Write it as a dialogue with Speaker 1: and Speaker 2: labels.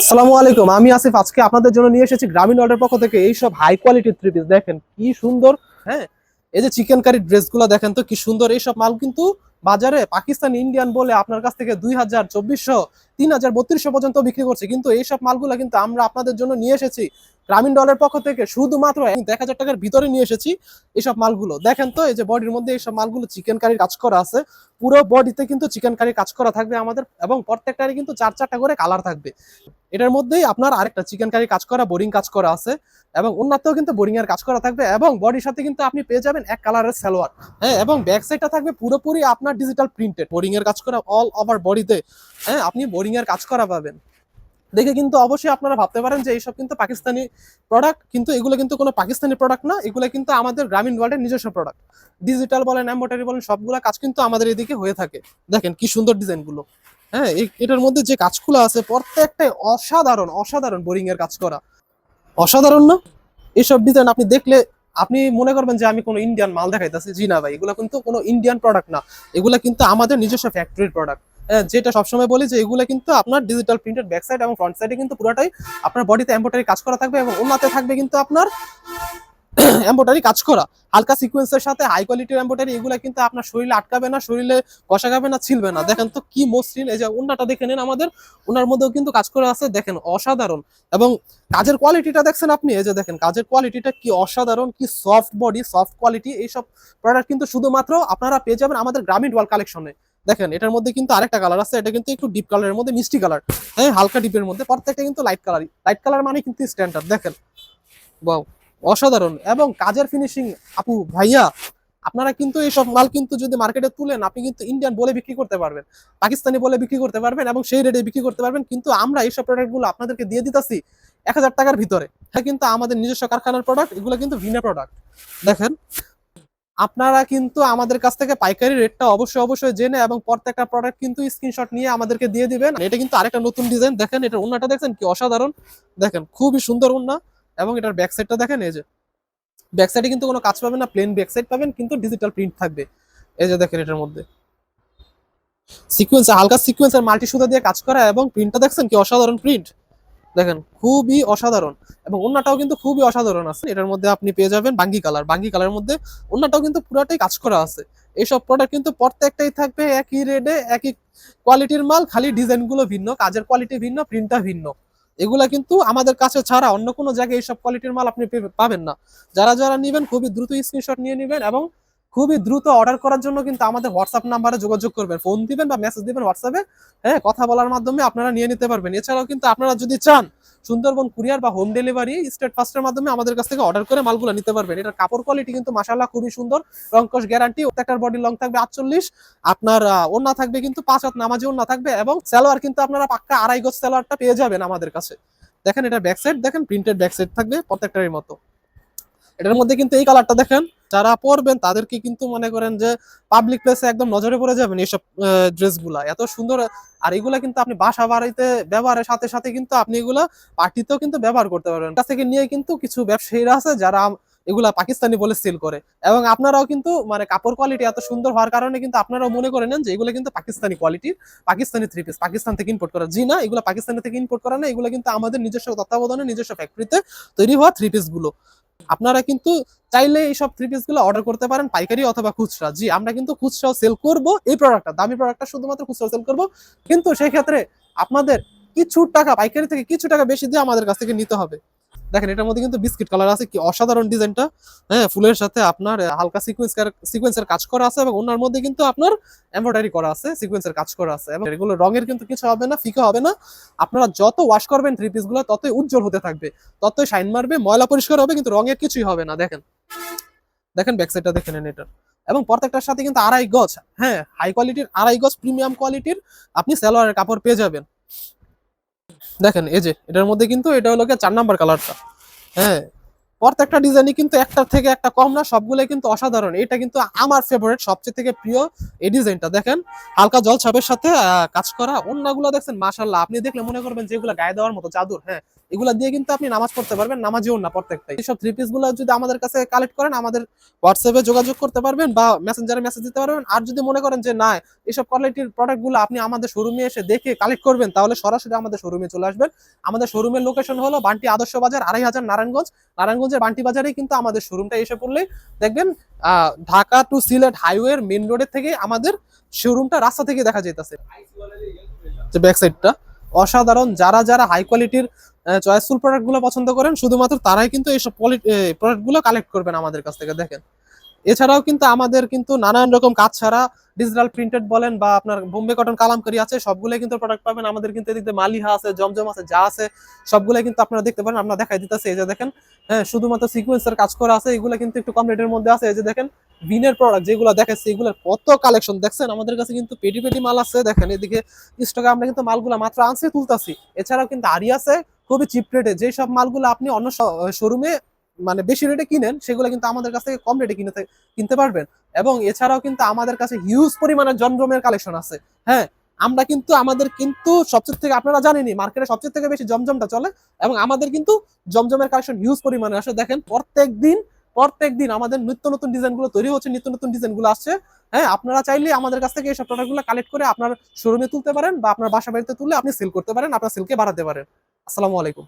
Speaker 1: আসসালামু আলাইকুম, আমি আসিফ। আজকে আপনাদের জন্য নিয়ে এসেছি গ্রামীণ অর্ডার পক্ষ থেকে এইসব হাই কোয়ালিটি থ্রি পিস দেখেন কি সুন্দর হ্যাঁ? এই যে চিকেন কারি ড্রেসগুলো দেখেন তো কি সুন্দর এইসব মাল কিন্তু বাজারে পাকিস্তান ইন্ডিয়ান বলে আপনার কাছ থেকে দুই হাজার চব্বিশশো তিন হাজার বত্রিশশো পর্যন্ত বিক্রি করছে। কিন্তু এইসব মালগুলো কিন্তু আমরা আপনাদের জন্য নিয়ে এসেছি। গ্রামীণ ডলের পক্ষ থেকে শুধুমাত্র এক হাজার টাকার ভিতরে নিয়ে এসেছি এইসব মালগুলো। দেখেন তো, এই যে বডির মধ্যে এইসব মালগুলো চিকেন কারির কাজ করা আছে। পুরো বডিতে কিন্তু চিকেন কারি কাজ করা থাকবে আমাদের এবং প্রত্যেকটারই কিন্তু চার চারটা করে কালার থাকবে। এটার মধ্যেই আপনার আরেকটা চিকেন কারি কাজ করা, বোরিং কাজ করা আছে এবং অন্যতেও কিন্তু বোরিং এর কাজ করা থাকবে এবং বডির সাথে কিন্তু আপনি পেয়ে যাবেন এক কালারের সালোয়ার। হ্যাঁ এবং ব্যাক সাইডটা থাকবে পুরোপুরি আপনার ডিজিটাল প্রিন্টেড বোরিং এর কাজ করা অল ওভার বডিতে হ্যাঁ আপনি বোরিং এর কাজ করা পাবেন। দেখে কিন্তু অবশ্যই আপনারা ভাবতে পারেন যে এইসব কিন্তু পাকিস্তানি প্রোডাক্ট কিন্তু এগুলো কিন্তু কোনো পাকিস্তানি প্রোডাক্ট না, এগুলো কিন্তু আমাদের গ্রামীণ ওয়ার্ল্ডের নিজস্ব প্রোডাক্ট ডিজিটাল বলেন এম্বোটারি বলেন, সবগুলো কাজ কিন্তু আমাদের এদিকে হয়ে থাকে। দেখেন কি সুন্দর ডিজাইনগুলো হ্যাঁ এটার মধ্যে যে কাজগুলো আছে, প্রত্যেকটাই অসাধারণ অসাধারণ বোরিং এর কাজ করা। অসাধারণ না? এইসব ডিজাইন আপনি দেখলে, আপনি মনে করবেন যে আমি কোনো ইন্ডিয়ান মাল দেখাইতেছি। জি না ভাই, এগুলো কিন্তু কোনো ইন্ডিয়ান প্রোডাক্ট না। এগুলো কিন্তু আমাদের নিজস্ব ফ্যাক্টরির প্রোডাক্ট যেটা সবসময় বলি যে এগুলো কিন্তু আপনার ডিজিটাল প্রিন্টেড ব্যাক সাইড এবং ফ্রন্ট সাইডে কিন্তু পুরোটাই আপনার বডিতে এম্বোটারি কাজ করা থাকবে এবং ওনাতে থাকবে কিন্তু আপনার এম্বোটারি কাজ করা। হালকা সিকোয়েন্সের সাথে হাই কোয়ালিটির এম্বোটারি এগুলো কিন্তু আপনার শরীরে আটকাবে না, শরীরে কষা খাবে না, ছিলবে না। দেখেন তো কি মসৃণ, এই যে উন্নাটা দেখে নেন আমাদের উনার মধ্যেও কিন্তু কাজ করা আছে, দেখেন অসাধারণ। এবং কাজের কোয়ালিটিটা দেখছেন আপনি, এই যে দেখেন, কাজের কোয়ালিটিটা কি অসাধারণ, কি সফট বডি সফট কোয়ালিটি এইসব প্রোডাক্ট কিন্তু শুধুমাত্র আপনারা পেয়ে যাবেন আমাদের গ্রামীণ ওয়াল কালেকশনে দেখেন, এটার মধ্যে কিন্তু আরেকটা কালার আছে, এটা কিন্তু একটু ডিপ কালারের মধ্যে, মিষ্টি কালার হ্যাঁ হালকা ডিপের মধ্যে, প্রত্যেকটা কিন্তু লাইট কালারই লাইট কালার মানে কিন্তু স্ট্যান্ডার্ড দেখেন। বাও অসাধারণ। এবং কাজের ফিনিশিং আপু, ভাইয়া, আপনারা কিন্তু এইসব মাল কিন্তু যদি মার্কেটে তুলেন, আপনি কিন্তু ইন্ডিয়ান বলে বিক্রি করতে পারবেন, পাকিস্তানি বলে বিক্রি করতে পারবেন এবং সেই রেটে বিক্রি করতে পারবেন, কিন্তু আমরা এইসব প্রোডাক্টগুলো আপনাদেরকে দিয়ে দিতেছি এক হাজার টাকার ভিতরে। হ্যাঁ কিন্তু আমাদের নিজস্ব কারখানার প্রোডাক্ট এগুলো কিন্তু ভিনা প্রোডাক্ট দেখেন আপনারা কিন্তু আমাদের কাছ থেকে পাইকারি রেটটা অবশ্যই অবশ্যই জেনে এবং প্রত্যেকটা প্রোডাক্ট কিন্তু স্ক্রিনশট নিয়ে আমাদেরকে দিয়ে দিবেন। এটা কিন্তু আরেকটা নতুন ডিজাইন দেখেন এটা উন্নাটা দেখেন কি অসাধারণ। দেখেন, খুবই সুন্দর উন্না এবং এটার ব্যাক সাইডটা দেখেন, এই যে। ব্যাক সাইডে কিন্তু কোনো কাজ পাবেন না প্লেন ব্যাক সাইড পাবেন, কিন্তু ডিজিটাল প্রিন্ট থাকবে। এই যে দেখেন এটার মধ্যে। সিকোয়েন্স হালকা সিকোয়েন্সের মাল্টি সুতা দিয়ে কাজ করা এবং প্রিন্টটা দেখছেন, কি অসাধারণ প্রিন্ট দেখেন, খুবই অসাধারণ। এবং অন্যটাও কিন্তু খুবই অসাধারণ আছে। এটার মধ্যে আপনি পেয়ে যাবেন বাঙ্গি কালার। বাঙ্গি কালারের মধ্যে অন্যটাও কিন্তু পুরোটাই কাজ করা আছে। এইসব প্রোডাক্ট কিন্তু প্রত্যেকটাই থাকবে একই রেটে একই কোয়ালিটির মাল, খালি ডিজাইনগুলো ভিন্ন, কাজের কোয়ালিটি ভিন্ন প্রিন্টটা ভিন্ন। এগুলা কিন্তু আমাদের কাছে ছাড়া অন্য কোনো জায়গায় এইসব কোয়ালিটির মাল আপনি পাবেন না। যারা যারা নেবেন, খুবই দ্রুত স্ক্রিনশট নিয়ে নেবেন এবং খুবই দ্রুত অর্ডার করার জন্য কিন্তু আমাদের হোয়াটসঅ্যাপ নাম্বারে যোগাযোগ করবেন। ফোন দিবেন বা মেসেজ দিবেন হোয়াটসঅ্যাপে হ্যাঁ কথা বলার মাধ্যমে আপনারা নিয়ে নিতে পারবেন। এছাড়াও কিন্তু আপনারা যদি চান সুন্দরবন কুরিয়ার বা হোম ডেলিভারি স্টেট ফাস্টের মাধ্যমে আমাদের কাছ থেকে অর্ডার করে মালগুলো নিতে পারবেন। এটার কাপড় কোয়ালিটি কিন্তু মাসাল্লাহ খুবই সুন্দর রংকশ গ্যারান্টি প্রত্যেকটার বডি লং থাকবে আটচল্লিশ, আপনার ওন্না থাকবে কিন্তু পাঁচ হাত নামাজি ওন্না থাকবে এবং সালোয়ার কিন্তু আপনারা পাক্কা আড়াই গজ সালোয়ারটা পেয়ে যাবেন আমাদের কাছে। দেখেন এটা ব্যাক সাইড দেখেন প্রিন্টেড ব্যাক সাইড থাকবে প্রত্যেকটারই মতো। এটার মধ্যে কিন্তু এই কালারটা দেখেন, যারা পরবেন তাদেরকে কিন্তু মনে করেন যে পাবলিক প্লেসে একদম নজরে পড়ে যাবেন এইসব ড্রেসগুলা এত সুন্দর, আর এগুলা কিন্তু আপনি বাসা বাড়িতে ব্যবহারের সাথে সাথে কিন্তু আপনি এগুলা পার্টিতেও কিন্তু ব্যবহার করতে পারবেন। কাছ থেকে নিয়ে কিন্তু কিছু ব্যবসায়ীরা আছে যারা এগুলা পাকিস্তানি বলে সেল করে। এবং আপনারাও কিন্তু মানে কাপড় কোয়ালিটি এত সুন্দর হওয়ার কারণে কিন্তু আপনারাও মনে করে নেন যে এগুলো কিন্তু পাকিস্তানি কোয়ালিটির পাকিস্তানি থ্রি পিস পাকিস্তান থেকে ইম্পোর্ট করা। জি না, এগুলো পাকিস্তানি থেকে ইম্পোর্ট করা না, এগুলো কিন্তু আমাদের নিজস্ব তত্ত্বাবধানে, নিজস্ব ফ্যাক্টরিতে তৈরি হওয়া থ্রি পিসগুলো। আপনারা কিন্তু চাইলে এইসব থ্রি পিসগুলো অর্ডার করতে পারেন, পাইকারি অথবা খুচরা। জি, আমরা কিন্তু খুচরাও সেল করব এই প্রোডাক্টটা দামি প্রোডাক্টটা শুধুমাত্র খুচরা সেল করব। কিন্তু সেই ক্ষেত্রে আপনাদের কিছু টাকা, পাইকারি থেকে কিছু টাকা বেশি দিয়ে আমাদের কাছ থেকে নিতে হবে। দেখেন, এটার মধ্যে কিন্তু বিস্কিট কালার আছে, কি অসাধারণ ডিজাইনটা। হ্যাঁ ফুলের সাথে আপনার হালকা সিকোয়েন্স সিকোয়েন্সের কাজ করা আছে এবং ওনার মধ্যে কিন্তু আপনার এমব্রয়ডারি করা আছে সিকোয়েন্সের কাজ করা আছে। এবং এগুলো রঙের কিন্তু কিছু হবে না, ফিকা হবে না। আপনারা যত ওয়াশ করবেন থ্রি পিসগুলো, ততই উজ্জ্বল হতে থাকবে। ততই শাইন মারবে, ময়লা পরিষ্কার হবে, কিন্তু রঙের কিছুই হবে না, দেখেন। দেখেন ব্যাক সাইডটা দেখে নেন এটা। এবং প্রত্যেকটার সাথে কিন্তু আড়াই গজ হ্যাঁ হাই কোয়ালিটির আড়াই গজ প্রিমিয়াম কোয়ালিটির আপনি সালোয়ারের কাপড় পেয়ে যাবেন। দেখেন এই যে এটার মধ্যে কিন্তু এটা হলো চার নাম্বার কালারটা হ্যাঁ প্রত্যেকটা ডিজাইনই কিন্তু একটা থেকে একটা কম না সবগুলো কিন্তু অসাধারণ। এটা কিন্তু আমার ফেভারিট সবচেয়ে থেকে প্রিয় এই ডিজাইনটা দেখেন, হালকা জল ছাপের সাথে কাজ করা অন্যগুলো দেখছেন মাশাল্লাহ আপনি দেখলে মনে করবেন যেগুলো গায়ে দেওয়ার মতো চাদর হ্যাঁ। এগুলা দিয়ে কিন্তু আপনি নামাজ পড়তে পারবেন, নামাজিও না প্রত্যেকটাই। এইসব থ্রি পিসগুলো যদি আমাদের কাছে কালেক্ট করেন, আমাদের হোয়াটসঅ্যাপে যোগাযোগ করতে পারবেন বা মেসেঞ্জারে মেসেজ দিতে পারবেন। আর যদি মনে করেন যে না এইসব কোয়ালিটির প্রোডাক্টগুলো আপনি আমাদের শোরুমে এসে দেখে কালেক্ট করবেন, তাহলে সরাসরি আমাদের শোরুমে চলে আসবেন। আমাদের শোরুমের লোকেশন হলো বান্টি আদর্শ বাজার, আড়াই হাজার নারায়ণগঞ্জ। নারায়ণগঞ্জ নারায়ণগঞ্জের বান্টি বাজারে কিন্তু আমাদের শোরুমটা এসে পড়লে দেখবেন ঢাকা টু সিলেট হাইওয়ের মেন রোডের থেকে আমাদের শোরুমটা রাস্তা থেকে দেখা যেতেছে যে ব্যাক অসাধারণ, যারা যারা হাই কোয়ালিটির চয়েসফুল প্রোডাক্টগুলো পছন্দ করেন, শুধুমাত্র তারাই কিন্তু এইসব প্রোডাক্টগুলো কালেক্ট করবেন আমাদের কাছ থেকে, দেখেন। এছাড়াও কিন্তু আমাদের কিন্তু নানান রকম কাজ ছাড়া ডিজিটাল প্রিন্টেড বলেন বা আপনার বোম্বে কটন কালামকারি আছে, সবগুলোই কিন্তু প্রোডাক্ট পাবেন। আমাদের কিন্তু এদিকে মালিহা আছে, জমজম আছে, যা আছে, সবগুলাই কিন্তু আপনারা দেখতে পারেন। আমরা দেখাই দিতেছি, এই যে দেখেন হ্যাঁ শুধুমাত্র সিকুয়েন্সের কাজ করা আছে, এগুলো কিন্তু একটু কম রেটের মধ্যে আছে। এই যে দেখেন ভিনের প্রোডাক্ট যেগুলো দেখাচ্ছি এগুলোর কত কালেকশন দেখছেন? আমাদের কাছে কিন্তু পেটি পেটি মাল আছে। দেখেন, এদিকে স্টকে আমরা কিন্তু মালগুলো মাত্র আনছি, তুলতাছি। এছাড়াও কিন্তু আরি আছে, খুবই চিপ রেটে যে সব মালগুলো আপনি অন্য শোরুমে মানে বেশি রেটে কিনেন, সেগুলো কিন্তু আমাদের কাছ থেকে কম রেটে কিনতে কিনতে পারবেন। এবং এছাড়াও কিন্তু আমাদের কাছে হিউজ পরিমাণে জমজমের কালেকশন আছে। হ্যাঁ আমরা কিন্তু, আমাদের কিন্তু সবচেয়ে থেকে, আপনারা জানেনই মার্কেটে সবচেয়ে থেকে বেশি জমজমটা চলে। এবং আমাদের কিন্তু জমজমের কালেকশন হিউজ পরিমাণে আসে। দেখেন, প্রত্যেক দিন প্রত্যেক দিন আমাদের নিত্য নতুন ডিজাইনগুলো তৈরি হচ্ছে, নিত্য নতুন ডিজাইনগুলো আসছে। হ্যাঁ আপনারা চাইলে আমাদের কাছ থেকে এইসব প্রোডাক্টগুলো কালেক্ট করে আপনার শোরুমে তুলতে পারেন বা আপনার বাসা বাড়িতে তুলে আপনি সেল করতে পারেন, আপনার সেলকে বাড়াতে পারেন। আসসালামু আলাইকুম।